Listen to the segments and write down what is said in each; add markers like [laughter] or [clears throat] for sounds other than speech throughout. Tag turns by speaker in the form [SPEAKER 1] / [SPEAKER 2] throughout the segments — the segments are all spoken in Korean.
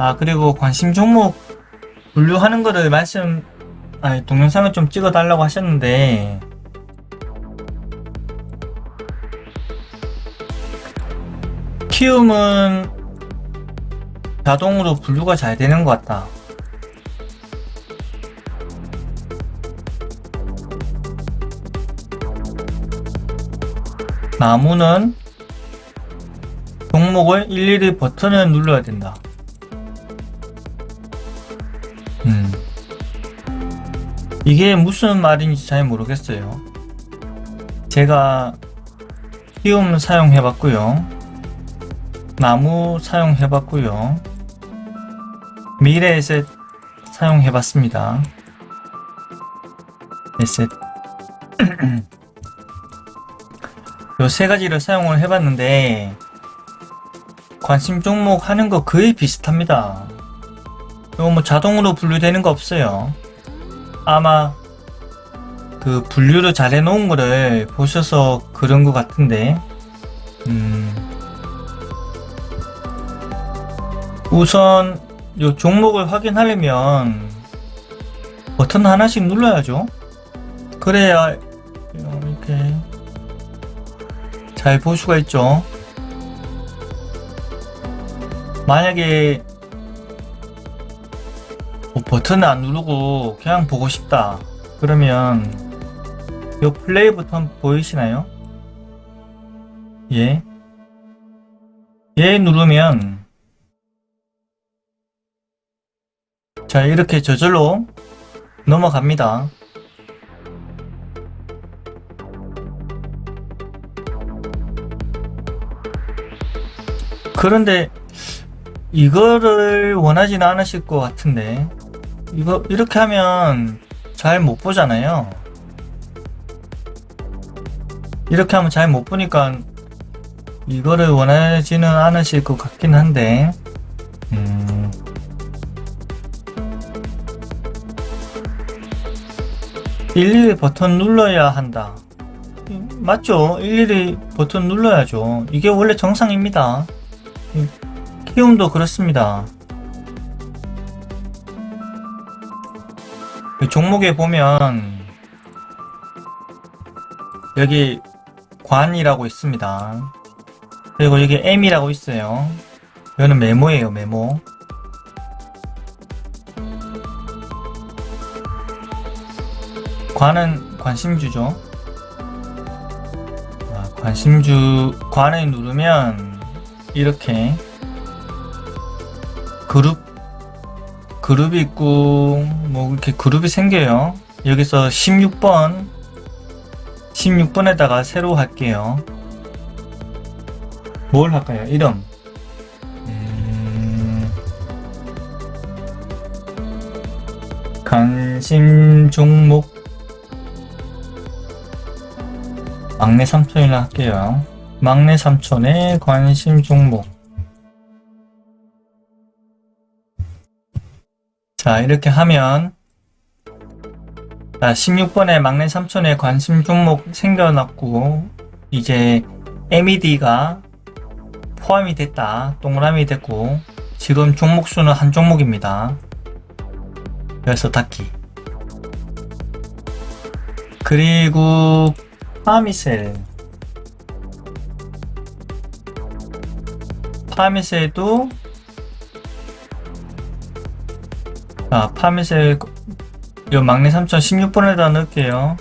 [SPEAKER 1] 아 그리고 관심 종목 분류하는 거를 말씀 아니 동영상을 좀 찍어 달라고 하셨는데 키움은 자동으로 분류가 잘 되는 것 같다. 나무는 종목을 일일이 버튼을 눌러야 된다. 음. 이게 무슨 말인지 잘 모르겠어요. 제가 키움 사용해봤고요. 나무 사용해봤고요. 미래 에셋 사용해봤습니다. 에셋. [clears throat] 요세 가지를 사용을 해봤는데 관심 종목 하는 거 거의 비슷합니다. 이거 뭐 자동으로 분류되는 거 없어요. 아마 그 분류를 잘 해놓은 거를 보셔서 그런 것 같은데, 음, 우선 요 종목을 확인하려면 버튼 하나씩 눌러야죠. 그래야 이렇게 잘 볼 수가 있죠. 만약에 뭐 버튼을 안 누르고 그냥 보고 싶다. 그러면 요 플레이 버튼 보이시나요? 예. 얘 누르면 자 이렇게 저절로 넘어갑니다. 그런데 이거를 원하지는 않으실 것 같은데 이거 이렇게 하면 잘 못 보잖아요. 이렇게 하면 잘 못 보니까 이거를 원하지는 않으실 것 같긴 한데 음, 일일이 버튼 눌러야 한다. 맞죠? 일일이 버튼 눌러야죠. 이게 원래 정상입니다. 키움도 그렇습니다. 종목에 보면 여기 관이라고 있습니다. 그리고 여기 M이라고 있어요. 이거는 메모예요, 메모. 관은 관심주죠. 아, 관심주 관을 누르면 이렇게 그룹 그룹이 있고 뭐 이렇게 그룹이 생겨요. 여기서 16번 16번에다가 새로 할게요. 뭘 할까요? 이름. 음, 관심 종목 막내 삼촌이라 할게요. 막내 삼촌의 관심 종목. 자, 이렇게 하면 자, 16번에 막내 삼촌의 관심 종목 생겨났고 이제 MED가 포함이 됐다. 동그라미 됐고 지금 종목 수는 한 종목입니다. 그래서 닫기. 그리고 파미셀 파미셀도 자, 파미셀 요 막내 삼촌 16번에다 넣을게요.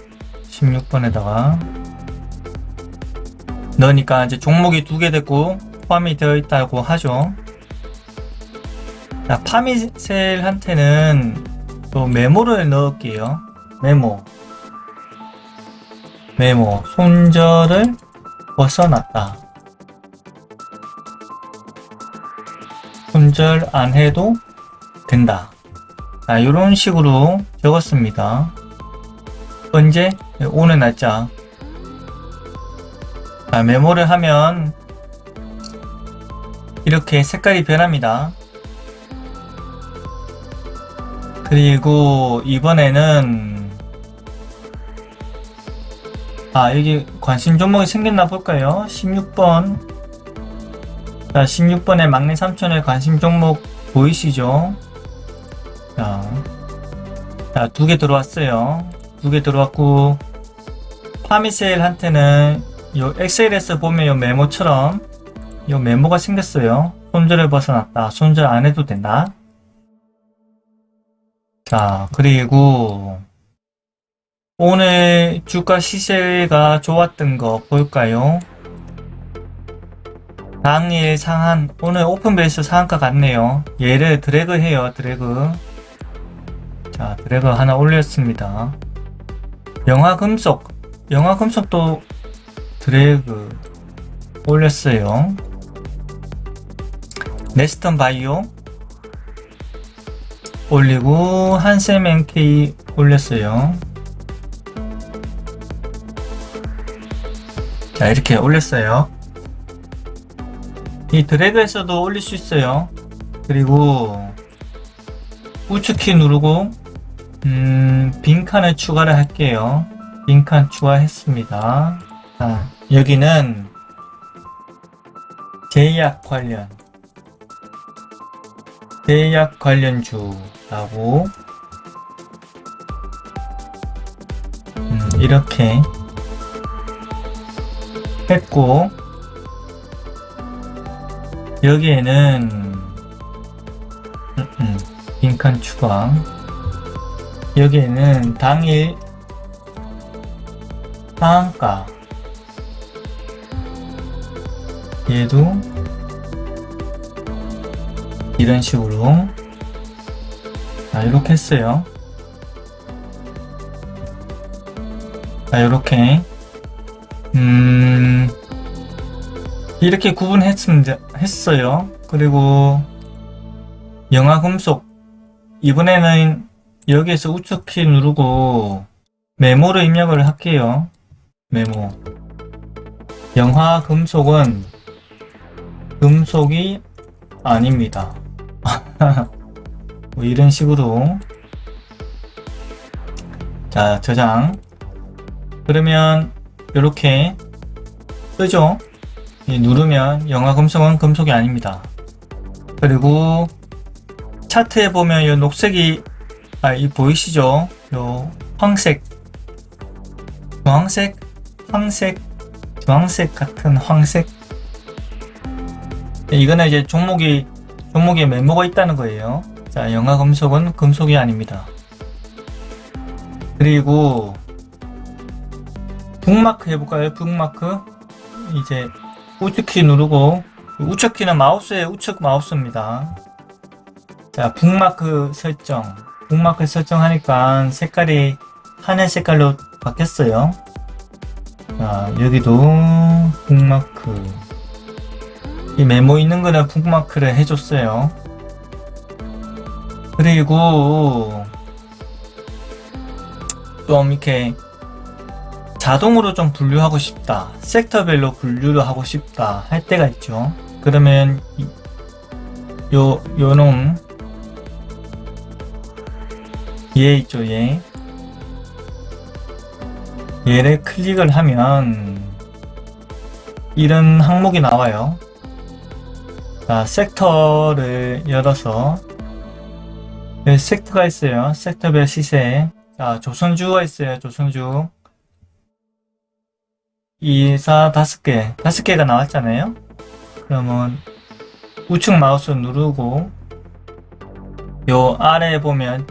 [SPEAKER 1] 16번에다가 넣으니까 이제 종목이 두 개 됐고 포함이 되어 있다고 하죠. 자, 파미셀한테는 또 메모를 넣을게요. 메모. 메모. 손절을 벗어났다. 손절 안 해도 된다. 자, 이런 식으로 적었습니다. 언제? 오늘 날짜. 자, 메모를 하면 이렇게 색깔이 변합니다. 그리고 이번에는 아 여기 관심 종목이 생겼나 볼까요? 16번 자 16번에 막내 삼촌의 관심 종목 보이시죠? 자, 자, 두 개 들어왔어요. 두 개 들어왔고, 파미셀한테는 요 엑셀에서 보면 요 메모처럼 요 메모가 생겼어요. 손절을 벗어났다. 손절 안 해도 된다. 자, 그리고 오늘 주가 시세가 좋았던 거 볼까요? 당일 상한, 오늘 오픈베이스 상한가 같네요. 얘를 드래그 해요, 드래그. 자, 드래그 하나 올렸습니다. 영화 금속, 영화 금속도 드래그 올렸어요. 네스턴 바이오 올리고 한샘 NK 올렸어요. 자, 이렇게 올렸어요. 이 드래그에서도 올릴 수 있어요. 그리고 우측키 누르고 음, 빈칸을 추가를 할게요. 빈칸 추가했습니다. 자, 여기는 제약 관련 제약 관련주라고 음, 이렇게 했고 여기에는 음, 음, 빈칸 추가 여기에는 당일 상한가 얘도 이런 식으로. 자 이렇게 했어요. 자 이렇게. 음 이렇게 구분했어요. 그리고 영화 금속. 이번에는 여기에서 우측키 누르고 메모를 입력을 할게요. 메모. 영화 금속은 금속이 아닙니다. [laughs] 뭐 이런 식으로. 자 저장. 그러면 이렇게 뜨죠? 이 누르면 영화 금속은 금속이 아닙니다. 그리고 차트에 보면 이 녹색이 아 이 보이시죠 요 황색 주황색 황색 주황색 같은 황색 이거는 이제 종목이 종목에 메모가 있다는 거예요. 자, 영화 금속은 금속이 아닙니다. 그리고 북마크 해볼까요? 북마크 이제 우측키 누르고 우측키는 마우스의 우측 마우스입니다. 자, 북마크 설정 북마크 설정하니까 색깔이 하늘 색깔로 바뀌었어요. 자, 여기도 북마크 이 메모 있는 거는 북마크를 해줬어요. 그리고 좀 이렇게 자동으로 좀 분류하고 싶다. 섹터별로 분류를 하고 싶다. 할 때가 있죠. 그러면 요, 요놈 얘 있죠, 얘. 얘를 클릭을 하면 이런 항목이 나와요. 자, 섹터를 열어서 네, 섹터가 있어요. 섹터별 시세. 자, 조선주가 있어요. 조선주. 2, 4, 5개. 5개가 나왔잖아요. 그러면 우측 마우스 누르고 요 아래에 보면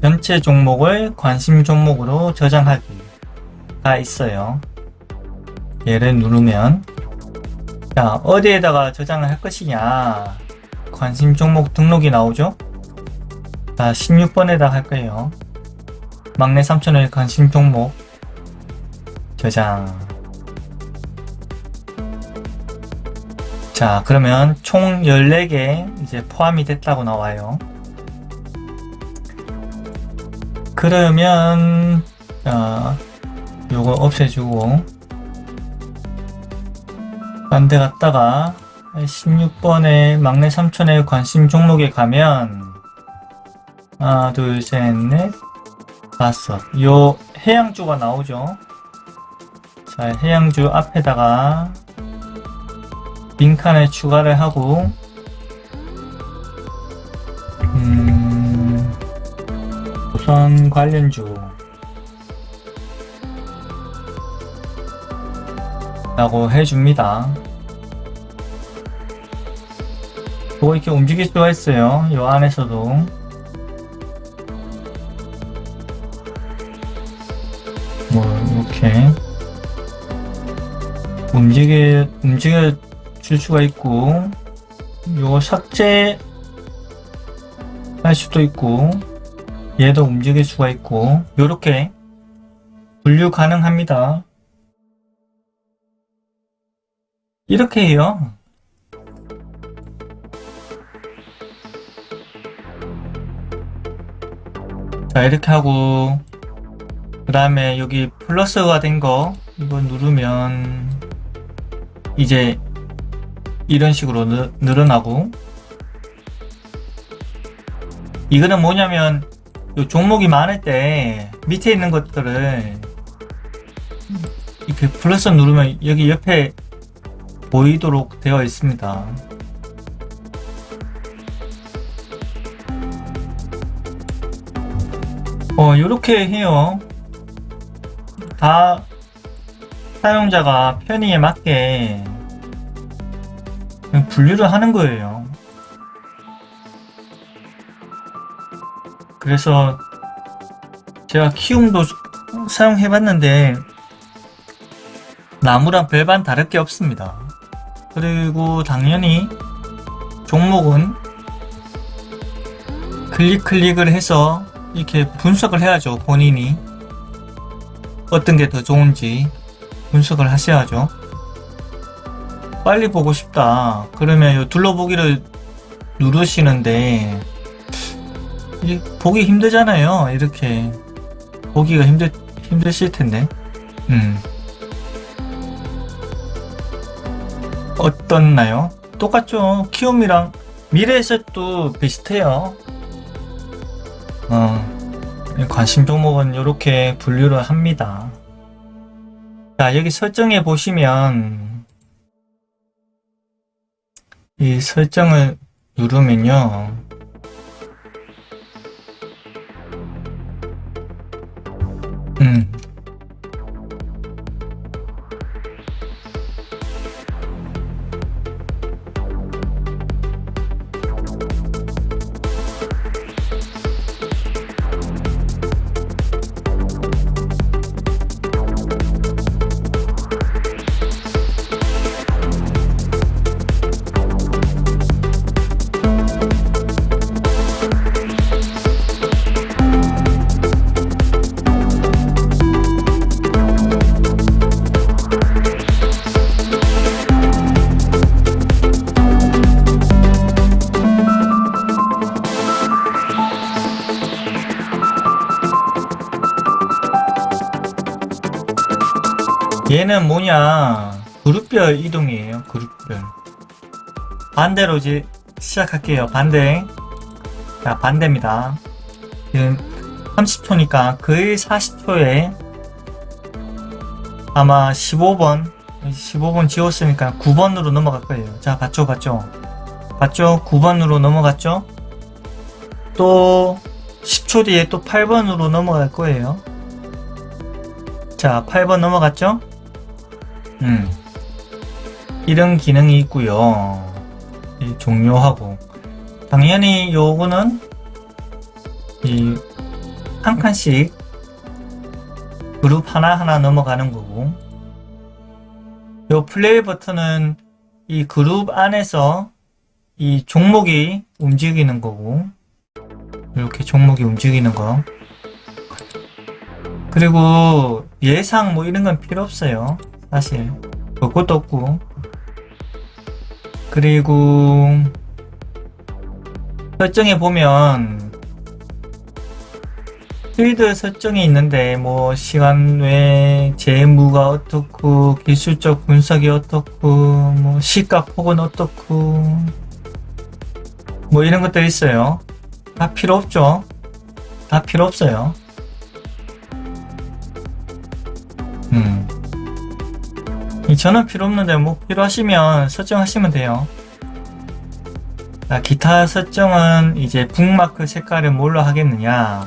[SPEAKER 1] 전체 종목을 관심 종목으로 저장하기가 있어요. 얘를 누르면 자, 어디에다가 저장을 할 것이냐. 관심 종목 등록이 나오죠? 자, 16번에다 할 거예요. 막내 삼촌의 관심 종목 저장. 자, 그러면 총 14개 이제 포함이 됐다고 나와요. 그러면, 자, 요거 없애주고, 딴데 갔다가 16번에 막내 삼촌의 관심 종목에 가면 하나 둘셋넷. 다섯 요 해양주가 나오죠. 자 해양주 앞에다가 빈칸을 추가를 하고 현 관련주 라고 해줍니다. 뭐 이렇게 움직일 수가 있어요. 이 안에서도. 뭐 이렇게 움직여 움직여 줄 수가 있고 요거 삭제 할 수도 있고 얘도 움직일 수가 있고 요렇게 분류 가능합니다. 이렇게 해요. 자 이렇게 하고 그 다음에 여기 플러스가 된 거 이거 누르면 이제 이런 식으로 느, 늘어나고 이거는 뭐냐면 요 종목이 많을 때 밑에 있는 것들을 이렇게 플러스 누르면 여기 옆에 보이도록 되어 있습니다. 어, 요렇게 해요. 다 사용자가 편의에 맞게 분류를 하는 거예요. 그래서 제가 키움도 사용해봤는데 나무랑 별반 다를 게 없습니다. 그리고 당연히 종목은 클릭 클릭을 해서 이렇게 분석을 해야죠 본인이. 어떤 게 더 좋은지 분석을 하셔야죠. 빨리 보고 싶다. 그러면 이 둘러보기를 누르시는데 이 보기 힘들잖아요 이렇게 보기가 힘들 힘드실 텐데 음 어떻나요? 똑같죠 키움이랑 미래에셋도 비슷해요 어, 관심 종목은 이렇게 분류를 합니다. 자, 여기 설정에 보시면 이 설정을 누르면요. 음. 얘는 뭐냐? 그룹별 이동이에요 그룹별. 반대로 이제 시작할게요. 반대. 자 반대입니다. 지금 30초니까 거의 40초에 아마 15번 15번 지웠으니까 9번으로 넘어갈 거예요. 자 봤죠 봤죠? 봤죠? 9번으로 넘어갔죠? 또 10초 뒤에 또 8번으로 넘어갈 거예요. 자 8번 넘어갔죠 음. 이런 기능이 있고요. 이 종료하고. 당연히 요거는 이 한 칸씩 그룹 하나하나 넘어가는 거고. 요 플레이 버튼은 이 그룹 안에서 이 종목이 움직이는 거고. 이렇게 종목이 움직이는 거. 그리고 예상 뭐 이런 건 필요 없어요 사실 그것도 없고. 그리고 설정에 보면 필드 설정이 있는데 뭐 시간 외 재무가 어떻고 기술적 분석이 어떻고 뭐 시가 폭은 어떻고 뭐 이런 것들 있어요. 다 필요 없죠. 다 필요 없어요. 음. 이 저는 필요 없는데 뭐 필요하시면 설정하시면 돼요. 자, 기타 설정은 이제 북마크 색깔을 뭘로 하겠느냐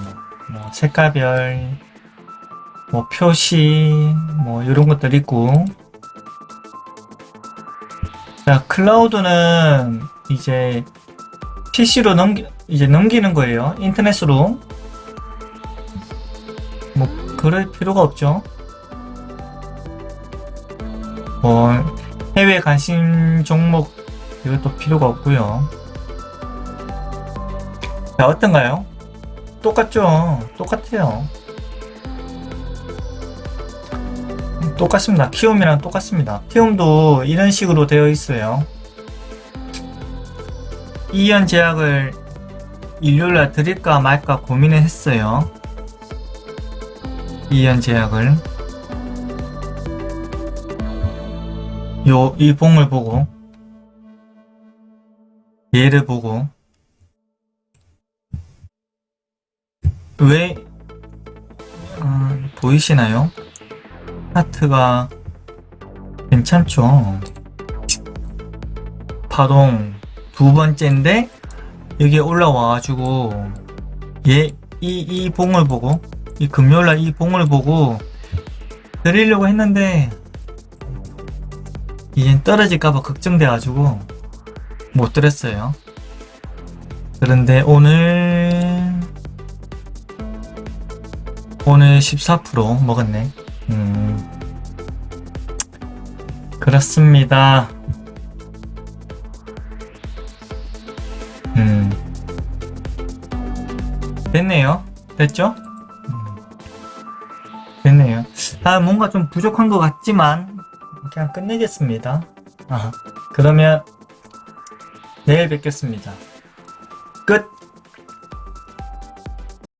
[SPEAKER 1] 뭐뭐 색깔별, 뭐 표시, 뭐 이런 것들 있고. 자, 클라우드는 이제 PC로 넘기, 이제 넘기는 거예요. 인터넷으로. 뭐, 그럴 필요가 없죠. 뭐, 해외 관심 종목, 이것도 필요가 없고요 자, 어떤가요? 똑같죠? 똑같아요. 똑같습니다. 키움이랑 똑같습니다. 키움도 이런 식으로 되어 있어요. 이연 제약을 일요일날 드릴까 말까 고민을 했어요. 이연 제약을. 요, 이 봉을 보고, 얘를 보고, 왜, 아, 보이시나요? 하트가 괜찮죠? 파동 두 번째인데 여기에 올라와가지고 얘 이 이 봉을 보고 이 금요일날 이 봉을 보고 드리려고 했는데 이젠 떨어질까봐 걱정돼가지고 못 드렸어요. 그런데 오늘 오늘 14% 먹었네. 음, 그렇습니다. 음, 됐네요. 됐죠? 음, 됐네요. 아, 뭔가 좀 부족한 것 같지만, 그냥 끝내겠습니다. 아, 그러면 내일 뵙겠습니다.